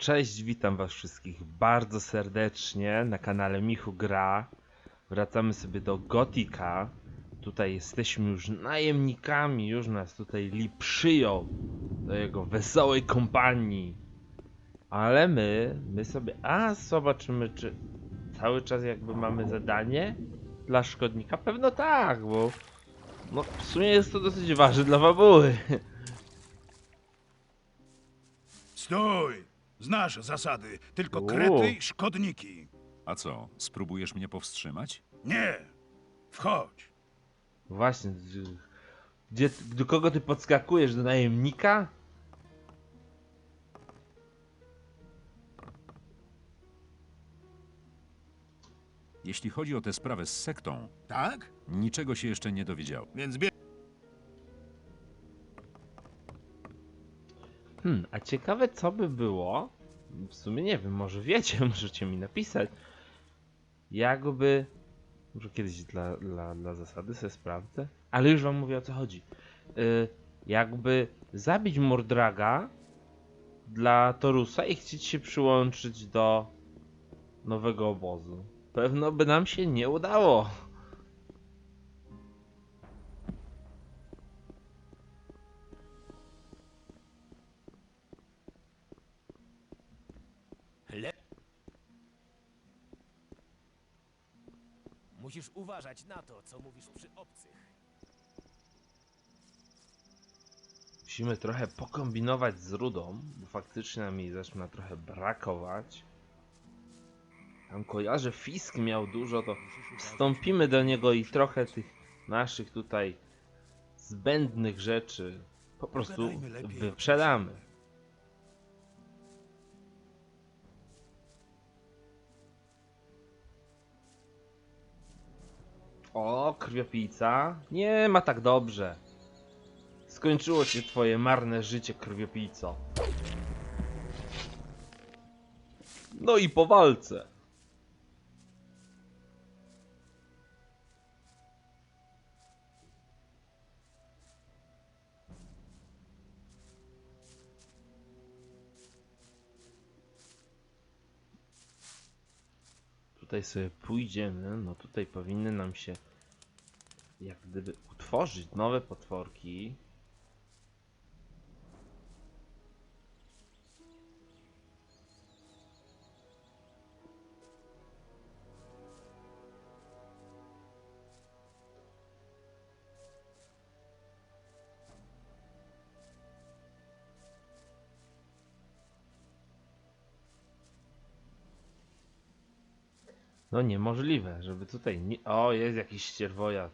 Cześć, witam was wszystkich bardzo serdecznie na kanale Michu Gra. Wracamy sobie do Gotika. Tutaj jesteśmy już najemnikami, już nas tutaj Lee przyjął do jego wesołej kompanii. Ale my, my sobie, a zobaczymy czy cały czas jakby mamy zadanie dla szkodnika. Pewno tak, bo no w sumie jest to dosyć ważne dla fabuły. Stój! Znasz zasady. Tylko U. krety i szkodniki. A co, spróbujesz mnie powstrzymać? Nie! Wchodź! Właśnie, d- gdzie, do kogo ty podskakujesz? Do najemnika? Jeśli chodzi o tę sprawę z sektą, Tak? niczego się jeszcze nie dowiedział. Więc bie... Hmm, a ciekawe co by było, w sumie nie wiem, może wiecie, możecie mi napisać, jakby, może kiedyś dla, dla, dla zasady sobie sprawdzę, ale już wam mówię o co chodzi. Y, jakby zabić Mordraga dla Torusa i chcieć się przyłączyć do nowego obozu. Pewno by nam się nie udało. Uważać na to, co mówisz przy obcych. Musimy trochę pokombinować z rudą, bo faktycznie nam jej zaczyna trochę brakować. Tam kojarzę, Fisk miał dużo, to wstąpimy do niego i trochę tych naszych tutaj zbędnych rzeczy po prostu wyprzedamy. O, krwiopijca. Nie ma tak dobrze. Skończyło się twoje marne życie, krwiopijco. No i po walce. Tutaj sobie pójdziemy, no tutaj powinny nam się jak gdyby utworzyć nowe potworki. No niemożliwe, żeby tutaj nie... O, jest jakiś ścierwojad.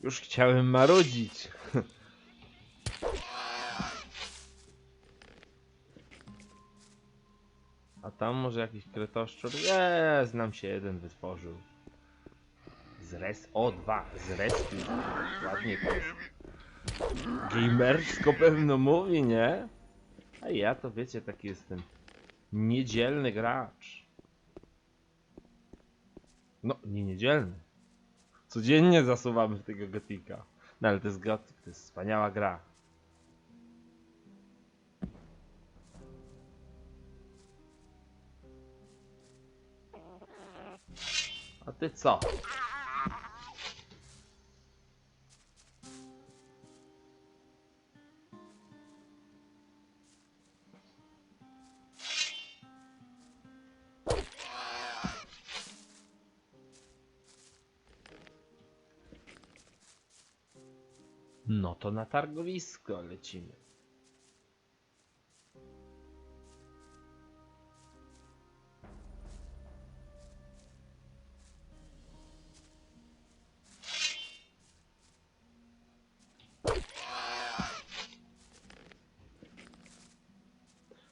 Już chciałem marudzić. A tam może jakiś kretoszczur? Jest, nam się jeden wytworzył. Z res... O, dwa. Z restu. Ładnie to jest. Gamersko pewno mówi, nie? A ja to wiecie, taki jestem niedzielny gracz. No, nie niedzielny. Codziennie zasuwamy w tego gotika. No ale to jest gotik, to jest wspaniała gra. A ty co? No to na targowisko lecimy.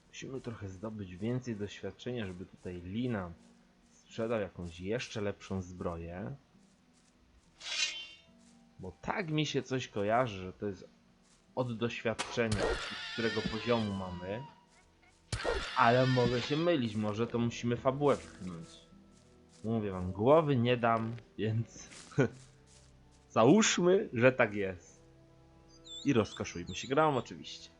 Musimy trochę zdobyć więcej doświadczenia, żeby tutaj Lina sprzedał jakąś jeszcze lepszą zbroję. Bo tak mi się coś kojarzy, że to jest od doświadczenia, z którego poziomu mamy. Ale mogę się mylić, może to musimy fabułę wpchnąć. Mówię wam, głowy nie dam, więc załóżmy, że tak jest. I rozkoszujmy się grą oczywiście.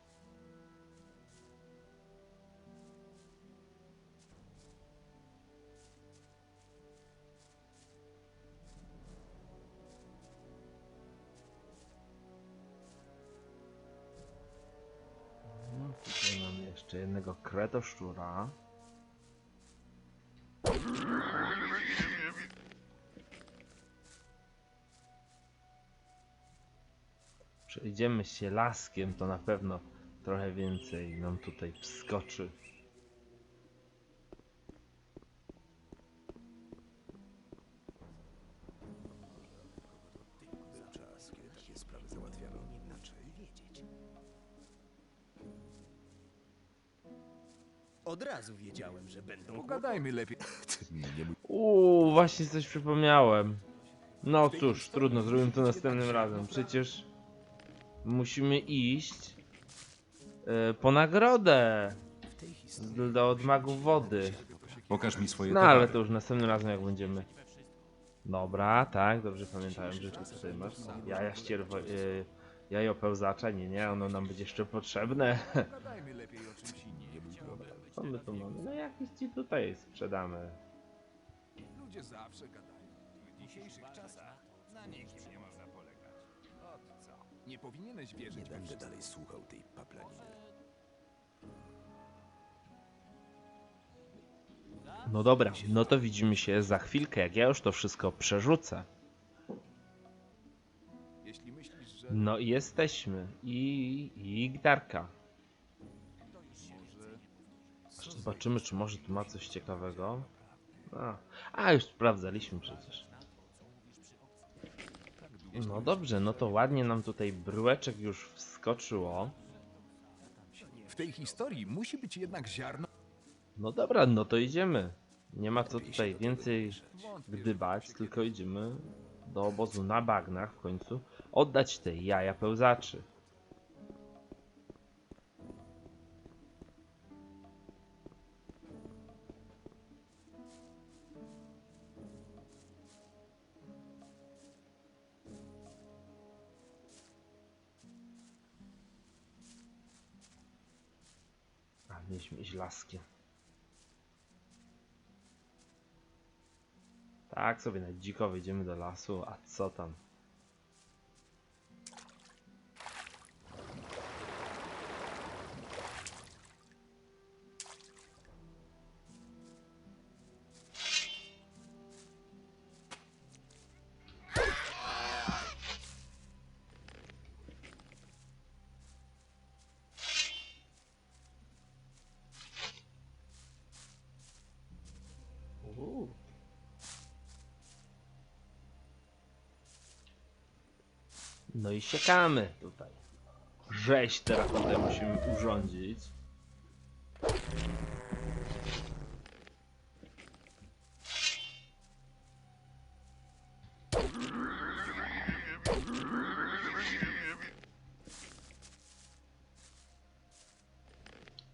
Jeszcze jednego kretoszczura. Przejdziemy się laskiem, to na pewno trochę więcej nam tutaj wskoczy. Razu wiedziałem, że będą Pogadajmy lepiej. Nie mój... Uuu, właśnie coś przypomniałem. No cóż, trudno, zrobimy to następnym razem. Przecież musimy iść e, po nagrodę z- do od magów wody. Pokaż mi swoje No towary. ale to już następnym razem jak będziemy. Dobra, tak, dobrze pamiętałem, że ty tutaj masz jaja ścierwo... Y, jajo pełzacza, nie, nie, ono nam będzie jeszcze potrzebne. Pogadajmy lepiej o czymś Co my tu mamy? No jakieś ci tutaj sprzedamy. Ludzie zawsze gadają. W dzisiejszych czasach na nikim nie można polegać. Ot co? Nie powinieneś wierzyć we Będę wszystko. dalej słuchał tej paplaniny. No dobra, no to widzimy się za chwilkę, jak ja już to wszystko przerzucę. Jeśli myślisz, że No i jesteśmy. I, i Gdarka. Zobaczymy, czy może tu ma coś ciekawego. A, a już sprawdzaliśmy przecież. No dobrze, no to ładnie nam tutaj bryłeczek już wskoczyło. W tej historii musi być jednak ziarno... No dobra, no to idziemy. Nie ma co tutaj więcej gdybać, tylko idziemy do obozu na bagnach w końcu. Oddać te jaja pełzaczy. A, mieliśmy iść laskiem. Tak sobie na dziko wyjdziemy do lasu, a co tam? No i siekamy tutaj. Rzeź teraz tutaj musimy urządzić.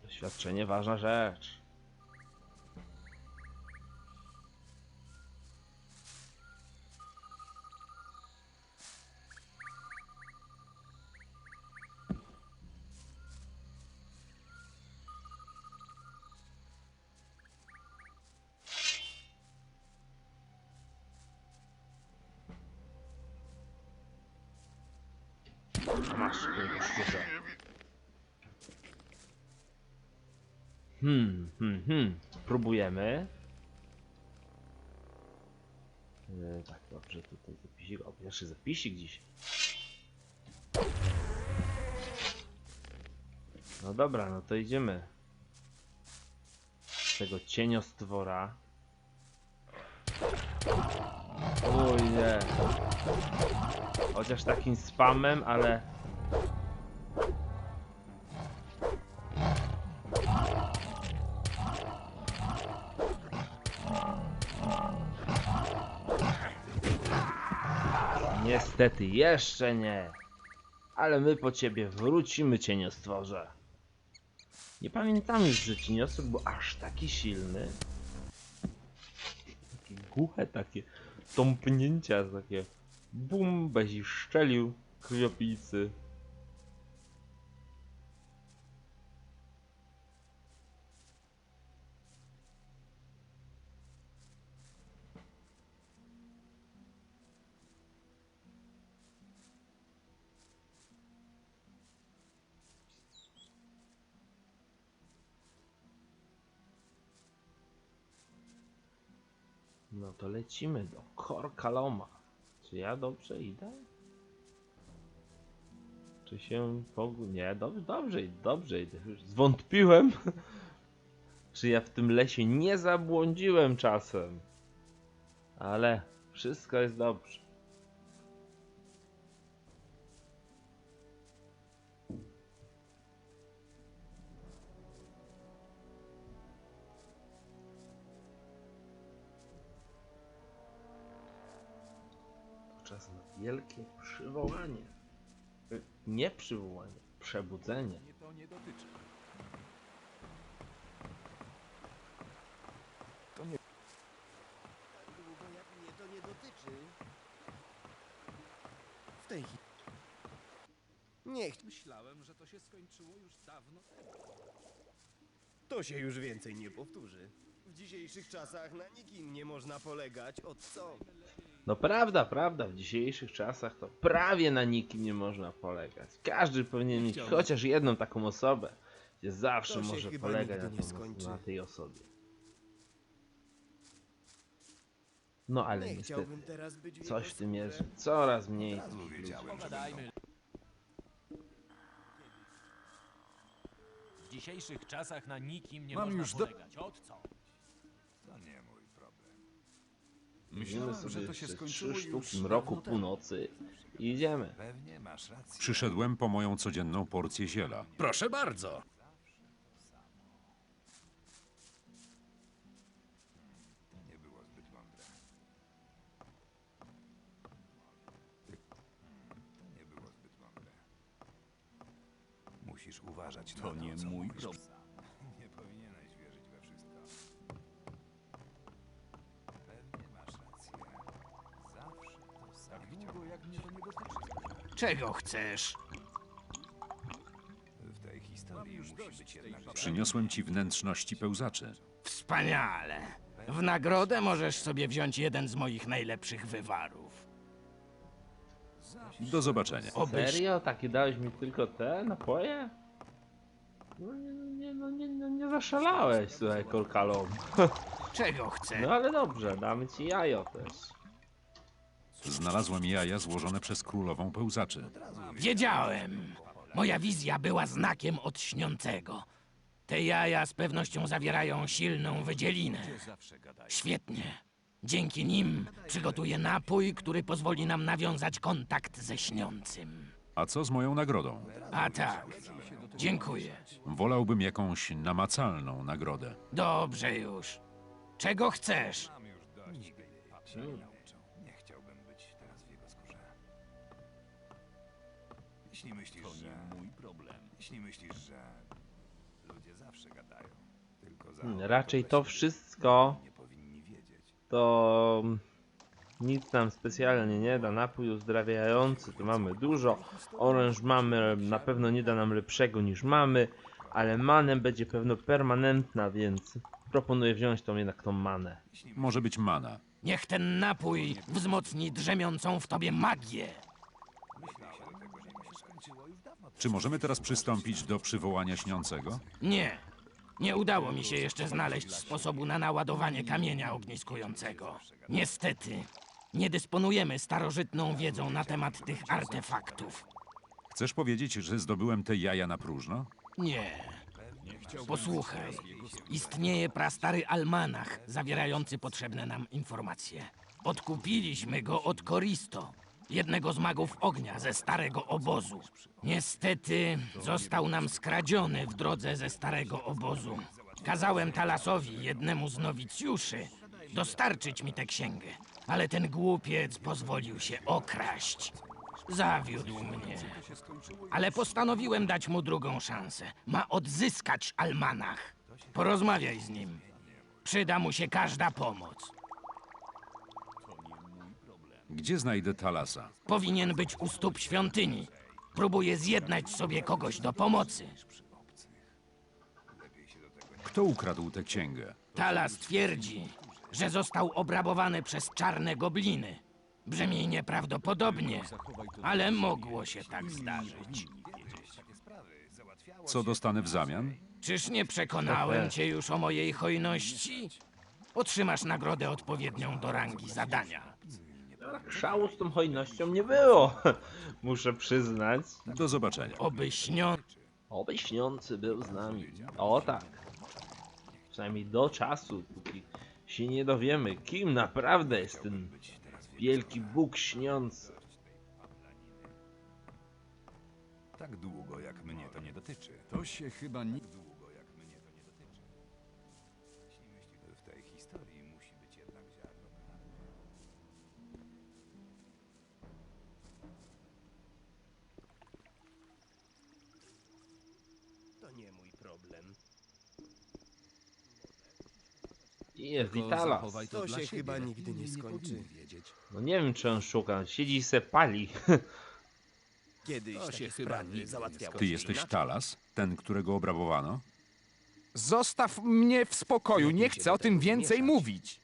Doświadczenie ważna rzecz. A masz, szczerze. Hmm, hmm, hmm. Próbujemy. E, tak, dobrze, tutaj zapisik. O, pierwszy zapisik dziś. No dobra, no to idziemy. Tego cieniostwora. Nie. Chociaż takim spamem, ale... Niestety jeszcze nie. Ale my po ciebie wrócimy, cieniostworze. Nie pamiętam już, że cieniostwór był aż taki silny. Takie głuche, takie tąpnięcia, takie bum, bez i szczelił krwiopijcy. To lecimy do Korkaloma. Czy ja dobrze idę? Czy się pogu... Nie, dobrze, dobrze, dobrze idę. Już zwątpiłem. Czy ja w tym lesie nie zabłądziłem czasem? Ale wszystko jest dobrze. Przywołanie. Nie przywołanie, przebudzenie. Mnie to nie dotyczy. Tak długo jak mnie to nie dotyczy. W tej chwili. Niech Myślałem, że to się skończyło już dawno temu. to się już więcej nie powtórzy. W dzisiejszych czasach na nikim nie można polegać, od co? No prawda, prawda, w dzisiejszych czasach to prawie na nikim nie można polegać. Każdy powinien mieć Chciałbym. chociaż jedną taką osobę, gdzie zawsze To się może chyba polegać na, nigdy nie tą, skończy. na tej osobie. No ale nie niestety, chciałbym teraz być w coś jego w tym jest, skórze. że coraz mniej ludzi. Wiedziałem, że Pogadajmy. W dzisiejszych czasach na nikim nie Mam można już do- polegać. Od co? To nie mój problem. Weźmiemy Myślałem, sobie że to się skończyło trzy już sztuki mroku dawno temu. północy i idziemy. Pewnie masz rację. Przyszedłem po moją codzienną porcję ziela. Proszę bardzo. To nie było zbyt mądre. To nie było zbyt mądre. Musisz uważać To nie co mój mówisz. problem. Czego chcesz? W tej historii musi być jednak... Przyniosłem ci wnętrzności pełzaczy. Wspaniale. W nagrodę możesz sobie wziąć jeden z moich najlepszych wywarów. Do zobaczenia. Obyś Serio? Takie dałeś mi tylko te napoje? No nie, no nie, no nie, no nie zaszalałeś, słuchaj, Korkalom. czego chcesz? No ale dobrze, damy ci jajo też. Znalazłem jaja złożone przez królową pełzaczy. Wiedziałem. Moja wizja była znakiem od śniącego. Te jaja z pewnością zawierają silną wydzielinę. Świetnie. Dzięki nim przygotuję napój, który pozwoli nam nawiązać kontakt ze śniącym. A co z moją nagrodą? A tak. Dziękuję. Wolałbym jakąś namacalną nagrodę. Dobrze już. Czego chcesz? Jeśli myślisz, że... mój problem. Jeśli myślisz, że... Ludzie zawsze gadają. Tylko za... Hmm, Raczej to wszystko Nie powinni wiedzieć. to nic nam specjalnie nie da. Napój uzdrawiający to mamy dużo. Oręż mamy, na pewno nie da nam lepszego niż mamy, ale manem będzie pewno permanentna, więc proponuję wziąć tą jednak tą manę. Może być mana. Niech ten napój wzmocni drzemiącą w tobie magię. Czy możemy teraz przystąpić do przywołania śniącego? Nie. Nie udało mi się jeszcze znaleźć sposobu na naładowanie kamienia ogniskującego. Niestety, nie dysponujemy starożytną wiedzą na temat tych artefaktów. Chcesz powiedzieć, że zdobyłem te jaja na próżno? Nie. Posłuchaj, istnieje prastary almanach zawierający potrzebne nam informacje. Odkupiliśmy go od Koristo, jednego z magów ognia ze starego obozu. Niestety został nam skradziony w drodze ze starego obozu. Kazałem Talasowi, jednemu z nowicjuszy, dostarczyć mi tę księgę, ale ten głupiec pozwolił się okraść. Zawiódł mnie. Ale postanowiłem dać mu drugą szansę. Ma odzyskać almanach. Porozmawiaj z nim. Przyda mu się każda pomoc. Gdzie znajdę Talasa? Powinien być u stóp świątyni. Próbuje zjednać sobie kogoś do pomocy. Kto ukradł tę księgę? Talas twierdzi, że został obrabowany przez czarne gobliny. Brzmi nieprawdopodobnie, ale mogło się tak zdarzyć. Co dostanę w zamian? Czyż nie przekonałem cię już o mojej hojności? Otrzymasz nagrodę odpowiednią do rangi zadania. Szału z tą hojnością nie było, muszę przyznać. Do zobaczenia. Oby śnią... Oby śniący był z nami. O tak. Przynajmniej do czasu, póki się nie dowiemy, kim naprawdę jest ten wielki Bóg śniący. Tak długo, jak mnie to nie dotyczy. To się chyba nie... Zachowaj To dla się siebie. chyba nigdy nie skończy. No nie wiem czy on szuka, siedzi i se pali. Kiedyś To się chyba nigdy nie załatwiało Ty się jesteś inaczej. Talas? Ten, którego obrabowano? Zostaw mnie w spokoju, nie chcę o tym więcej mówić.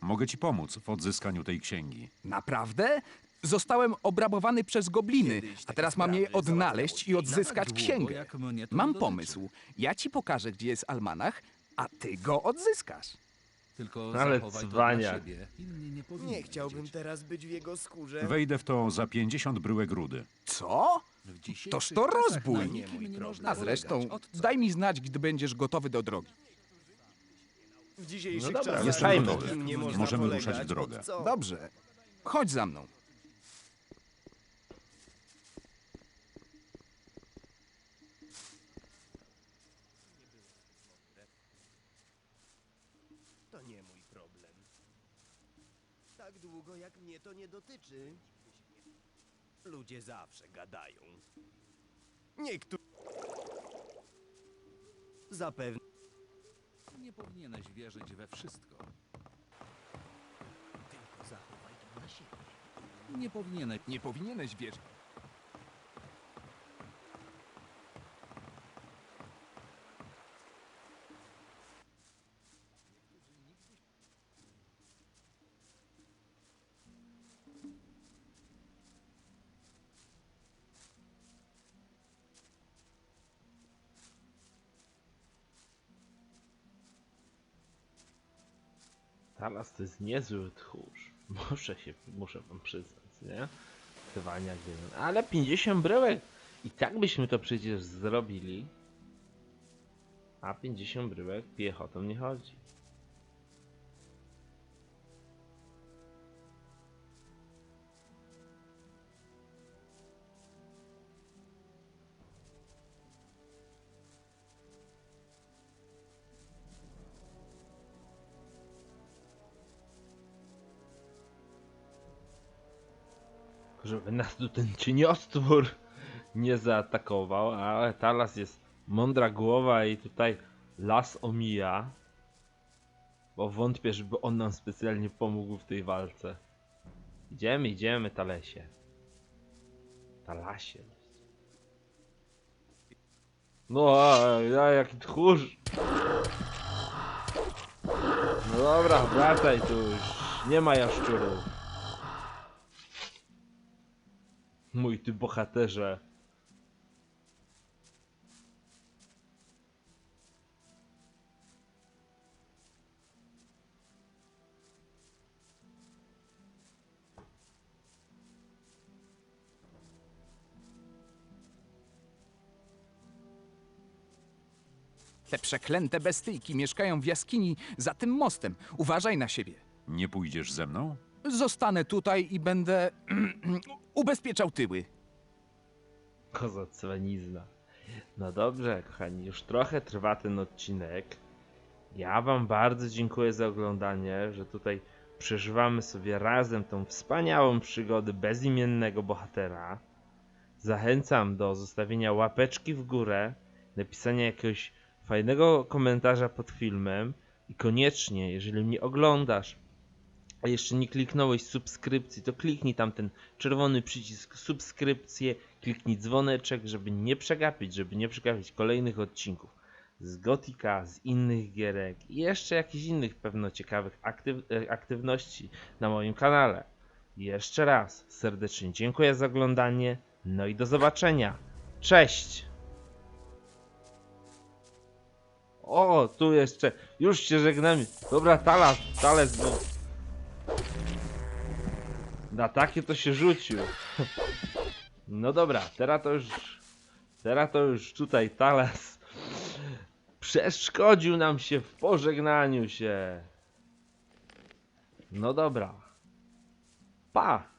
Mogę ci pomóc w odzyskaniu tej księgi. Naprawdę? Zostałem obrabowany przez gobliny, a teraz mam je sprawy odnaleźć i odzyskać księgę. jak mnie to Mam dotyczy. pomysł. Ja ci pokażę, gdzie jest almanach, a ty go odzyskasz. Tylko Ale zachowaj to dla siebie. Inni nie powinni Nie chciałbym wiedzieć. teraz być w jego skórze. Wejdę w to za 50 bryłek rudy. Co? W dzisiejszych Toż to czasach rozbój. na Nie nikim mój nie problem. można A zresztą, polegać. Od co? daj mi znać, gdy będziesz gotowy do drogi. W dzisiejszych No dobra, czasach jestem na gotowy. nikim nie można Możemy polegać. ruszać w drogę. Od co? Dobrze. Chodź za mną. To nie mój problem. Tak długo jak mnie to nie dotyczy. Ludzie zawsze gadają. Niektórzy. Zapewne. Nie powinieneś wierzyć we wszystko. Tylko zachowaj to dla siebie. Nie powinieneś... Nie powinieneś wierzyć. Talas to jest niezły tchórz. Muszę się, muszę wam przyznać, nie? Tywaniak jeden. Ale 50 bryłek! I tak byśmy to przecież zrobili. A 50 bryłek piechotą nie chodzi. Żeby nas tu ten cieniostwór nie zaatakował, ale Talas jest mądra głowa i tutaj las omija. Bo wątpię, żeby on nam specjalnie pomógł w tej walce. Idziemy, idziemy, Talesie. Talasie. No, a, ja jaki tchórz. No dobra, wracaj tu już. Nie ma jaszczurów. Mój ty bohaterze. Te przeklęte bestyjki mieszkają w jaskini za tym mostem. Uważaj na siebie. Nie pójdziesz ze mną? Zostanę tutaj i będę ubezpieczał tyły. Koza cwanizna. No dobrze, kochani, już trochę trwa ten odcinek. Ja wam bardzo dziękuję za oglądanie, że tutaj przeżywamy sobie razem tą wspaniałą przygodę bezimiennego bohatera. Zachęcam do zostawienia łapeczki w górę, napisania jakiegoś fajnego komentarza pod filmem i koniecznie, jeżeli mnie oglądasz, a jeszcze nie kliknąłeś subskrypcji, to kliknij tam ten czerwony przycisk subskrypcję, kliknij dzwoneczek, żeby nie przegapić, żeby nie przegapić kolejnych odcinków z Gotika, z innych gierek i jeszcze jakichś innych pewno ciekawych aktyw e, aktywności na moim kanale. Jeszcze raz serdecznie dziękuję za oglądanie, no i do zobaczenia. Cześć! O, tu jeszcze. Już się żegnamy. Dobra, talas, tales był. Na takie to się rzucił. No dobra, teraz to już. Teraz to już tutaj talas. Przeszkodził nam się w pożegnaniu się. No dobra. Pa!